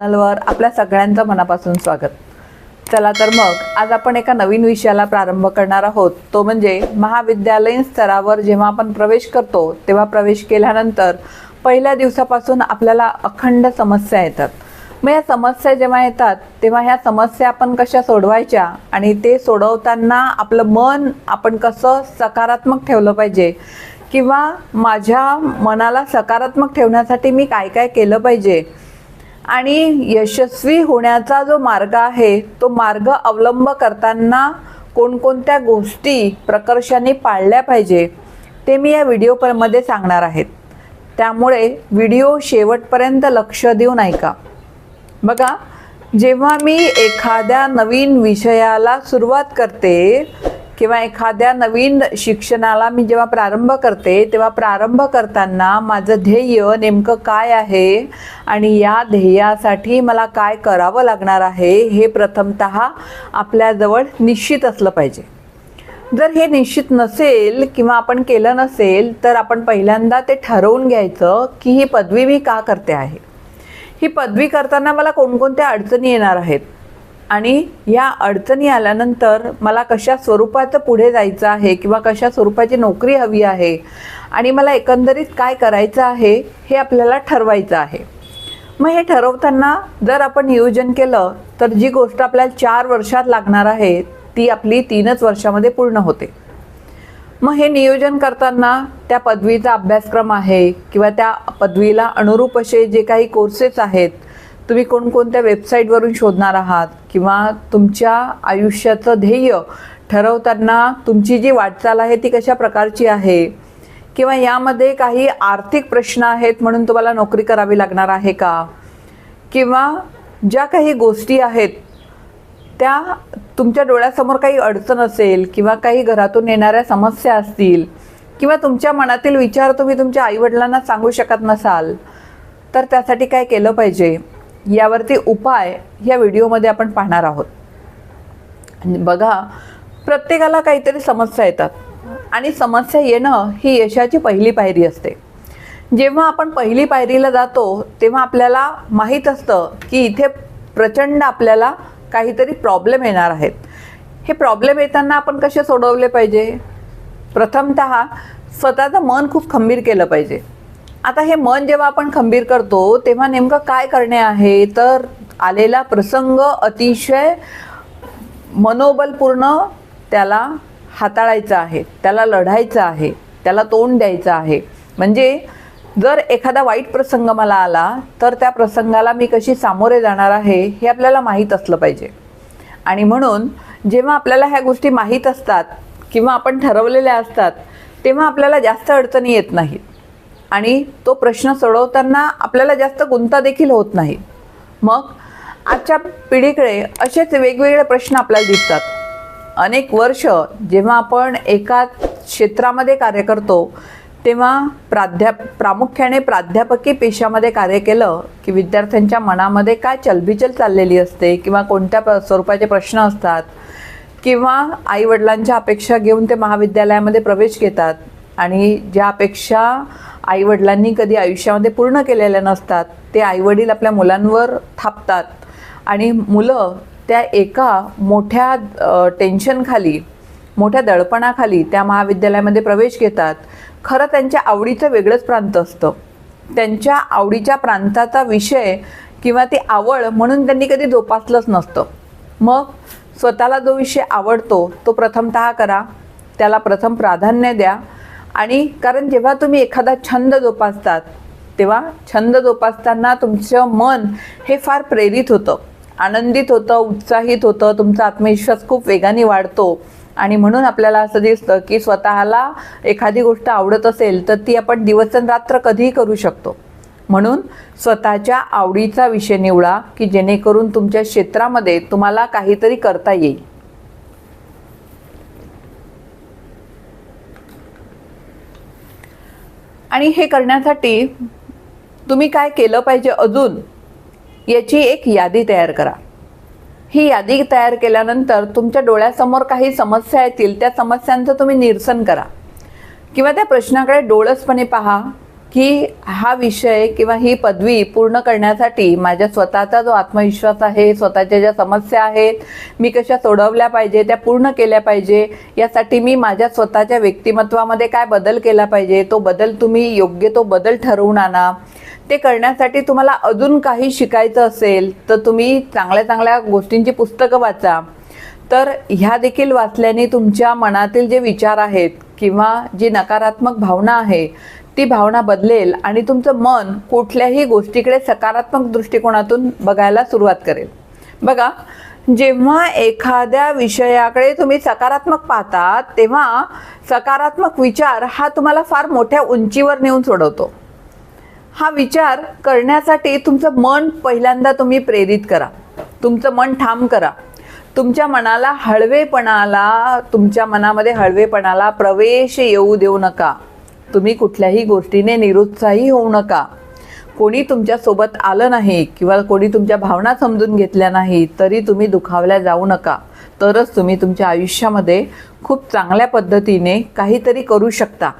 चॅनलवर आपल्या सगळ्यांचं मनापासून स्वागत. चला तर मग आज आपण एका नवीन विषयाला प्रारंभ करणार आहोत. तो म्हणजे महाविद्यालयीन स्तरावर जेव्हा आपण प्रवेश करतो तेव्हा प्रवेश केल्यानंतर पहिल्या दिवसापासून आपल्याला अखंड समस्या येतात. मग या समस्या जेव्हा येतात तेव्हा ह्या समस्या आपण कशा सोडवायच्या आणि ते सोडवताना आपलं मन आपण कसं सकारात्मक ठेवलं पाहिजे? किंवा माझ्या मनाला सकारात्मक ठेवण्यासाठी मी काय काय केलं पाहिजे? आणि यशस्वी होण्याचा जो मार्ग आहे तो मार्ग अवलंब करताना कोणकोणत्या गोष्टी प्रकर्षाने पाळल्या पाहिजे ते मी या व्हिडिओमध्ये सांगणार आहेत त्यामुळे व्हिडिओ शेवटपर्यंत लक्ष देऊन ऐका. बघा जेव्हा मी एखाद्या नवीन विषयाला सुरुवात करते किंवा एखाद्या नवीन शिक्षणाला मी जेव्हा प्रारंभ करते तेव्हा प्रारंभ करताना माझं ध्येय नेमकं काय आहे आणि या ध्येयासाठी मला काय करावं लागणार आहे हे प्रथमत आपल्याजवळ निश्चित असलं पाहिजे. जर हे निश्चित नसेल किंवा आपण केलं नसेल तर आपण पहिल्यांदा ते ठरवून घ्यायचं की ही पदवी मी का करते आहे. ही पदवी करताना मला कोणकोणत्या अडचणी येणार आहेत? आणि या अडचणी आल्यानंतर मला कशा स्वरूपाचं पुढे जायचं आहे किंवा कशा स्वरूपाची नोकरी हवी आहे आणि मला एकंदरीत काय करायचं आहे हे आपल्याला ठरवायचं आहे. मग हे ठरवताना जर आपण नियोजन केलं तर जी गोष्ट आपल्याला चार वर्षात लागणार आहे ती आपली तीनच वर्षामध्ये पूर्ण होते. मग हे नियोजन करताना त्या पदवीचा अभ्यासक्रम आहे किंवा त्या पदवीला अनुरूप असे जे काही कोर्सेस आहेत तुम्ही कोणकोणत्या वेबसाईटवरून शोधणार आहात किंवा तुमच्या आयुष्याचं ध्येय ठरवताना तुमची जी वाटचाल आहे ती कशा प्रकारची आहे? किंवा यामध्ये काही आर्थिक प्रश्न आहेत म्हणून तुम्हाला नोकरी करावी लागणार आहे का? किंवा ज्या काही गोष्टी आहेत त्या तुमच्या डोळ्यासमोर काही अडचण असेल किंवा काही घरातून येणाऱ्या समस्या असतील किंवा तुमच्या मनातील विचार तुम्ही तुमच्या आईवडिलांना सांगू शकत नसाल तर त्यासाठी काय केलं पाहिजे? यावरती उपाय या व्हिडिओमध्ये आपण पाहणार आहोत. बघा प्रत्येकाला काहीतरी समस्या येतात. आणि समस्या येणं ही यशाची पहिली पायरी असते. जेव्हा आपण पहिली पायरीला जातो तेव्हा आपल्याला माहीत असतं की इथे प्रचंड आपल्याला काहीतरी प्रॉब्लेम येणार आहेत. हे प्रॉब्लेम येताना आपण कसे सोडवले पाहिजे? प्रथमत स्वतःचं मन खूप खंबीर केलं पाहिजे. आता हे मन जेव्हा आपण खंबीर करतो तेव्हा नेमकं काय करणे आहे? तर आलेला प्रसंग अतिशय मनोबलपूर्ण त्याला हाताळायचं आहे त्याला लढायचं आहे त्याला तोंड द्यायचं आहे. म्हणजे जर एखादा वाईट प्रसंग मला आला तर त्या प्रसंगाला मी कशी सामोरे जाणार आहे हे आपल्याला माहीत असलं पाहिजे. आणि म्हणून जेव्हा आपल्याला ह्या गोष्टी माहीत असतात किंवा आपण ठरवलेल्या असतात तेव्हा आपल्याला जास्त अडचणी येत नाहीत. आणि तो प्रश्न सोडवताना आपल्याला जास्त गुंता देखील होत नाही. मग आजच्या पिढीकडे असेच वेगवेगळे प्रश्न आपल्याला दिसतात. अनेक वर्ष जेव्हा आपण एका क्षेत्रामध्ये कार्य करतो तेव्हा प्राध्या प्रामुख्याने प्राध्यापकी पेशामध्ये कार्य केलं की विद्यार्थ्यांच्या मनामध्ये काय चलबिचल चाललेली असते किंवा कोणत्या प- स्वरूपाचे प्रश्न असतात किंवा आईवडिलांच्या अपेक्षा घेऊन ते महाविद्यालयामध्ये प्रवेश घेतात आणि ज्या अपेक्षा आईवडिलांनी कधी आयुष्यामध्ये पूर्ण केलेल्या नसतात. ते आईवडील आपल्या मुलांवर थापतात. आणि मुलं त्या एका मोठ्या टेन्शनखाली मोठ्या दडपणाखाली त्या महाविद्यालयामध्ये प्रवेश घेतात. खरं त्यांच्या आवडीचं वेगळंच प्रांत असतं. त्यांच्या आवडीच्या प्रांताचा विषय किंवा ती आवड म्हणून त्यांनी कधी जोपासलंच नसतं. मग स्वतःला जो विषय आवडतो तो प्रथमतः करा. त्याला प्रथम प्राधान्य द्या. आणि कारण जेव्हा तुम्ही एखादा छंद जोपासतात तेव्हा छंद जोपासताना तुमचं मन हे फार प्रेरित होतं. आनंदित होतं उत्साहित होतं तुमचा आत्मविश्वास खूप वेगाने वाढतो. आणि म्हणून आपल्याला असं दिसतं की स्वतःला एखादी गोष्ट आवडत असेल तर ती आपण दिवसरात्र कधीही करू शकतो. म्हणून स्वतःच्या आवडीचा विषय निवडा की जेणेकरून तुमच्या क्षेत्रामध्ये तुम्हाला काहीतरी करता येईल. आणि हे करण्यासाठी तुम्ही काय केलं पाहिजे अजून याची एक यादी तयार करा. ही यादी तयार केल्यानंतर तुमच्या डोळ्यासमोर काही समस्या येतील त्या समस्यांचं तुम्ही निरसन करा. किंवा त्या प्रश्नाकडे डोळसपणे पहा. की हा विषय किंवा ही पदवी पूर्ण करण्यासाठी माझ्या स्वतःचा जो आत्मविश्वास आहे स्वतःच्या ज्या समस्या आहेत मी कशा सोडवल्या पाहिजे त्या पूर्ण केल्या पाहिजे यासाठी मी माझ्या स्वतःच्या व्यक्तिमत्वामध्ये काय बदल केला पाहिजे तो बदल तुम्ही योग्य तो बदल ठरवून आणा. ते करण्यासाठी तुम्हाला अजून काही शिकायचं असेल तर तुम्ही चांगल्या चांगल्या गोष्टींची पुस्तकं वाचा. तर ह्या देखील वाचल्याने तुमच्या मनातील जे विचार आहेत किंवा जी नकारात्मक भावना आहे ती भावना बदलेल आणि तुमचं मन कुठल्याही गोष्टीकडे सकारात्मक दृष्टिकोनातून बघायला सुरुवात करेल. बघा जेव्हा एखाद्या विषयाकडे तुम्ही सकारात्मक पाहता तेव्हा सकारात्मक विचार हा तुम्हाला फार मोठ्या उंचीवर नेऊन सोडवतो. हा विचार करण्यासाठी तुमचं मन पहिल्यांदा तुम्ही प्रेरित करा. तुमचं मन ठाम करा. तुमच्या मनाला हळवेपणाला तुमच्या मनामध्ये हळवेपणाला प्रवेश येऊ देऊ नका. तुम्ही कुठल्याही गोष्टीने निरुत्साही होऊ नका. कोणी तुमच्यासोबत आलं नाही किंवा कोणी तुमच्या भावना समजून घेतल्या नाही तरी तुम्ही दुखावल्या जाऊ नका. तरच तुम्ही तुमच्या आयुष्यामध्ये खूप चांगल्या पद्धतीने काहीतरी करू शकता.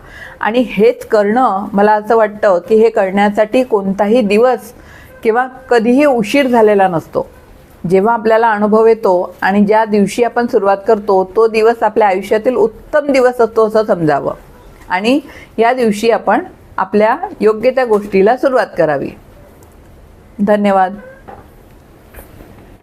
आणि हेच करणं मला असं वाटतं की हे करण्यासाठी कोणताही दिवस किंवा कधीही उशीर झालेला नसतो. जेव्हा आपल्याला अनुभव येतो आणि ज्या दिवशी आपण सुरुवात करतो तो दिवस आपल्या आयुष्यातील उत्तम दिवस असतो असं समजावं. आणि या दिवशी आपण आपल्या योग्य त्या गोष्टीला सुरुवात करावी. धन्यवाद.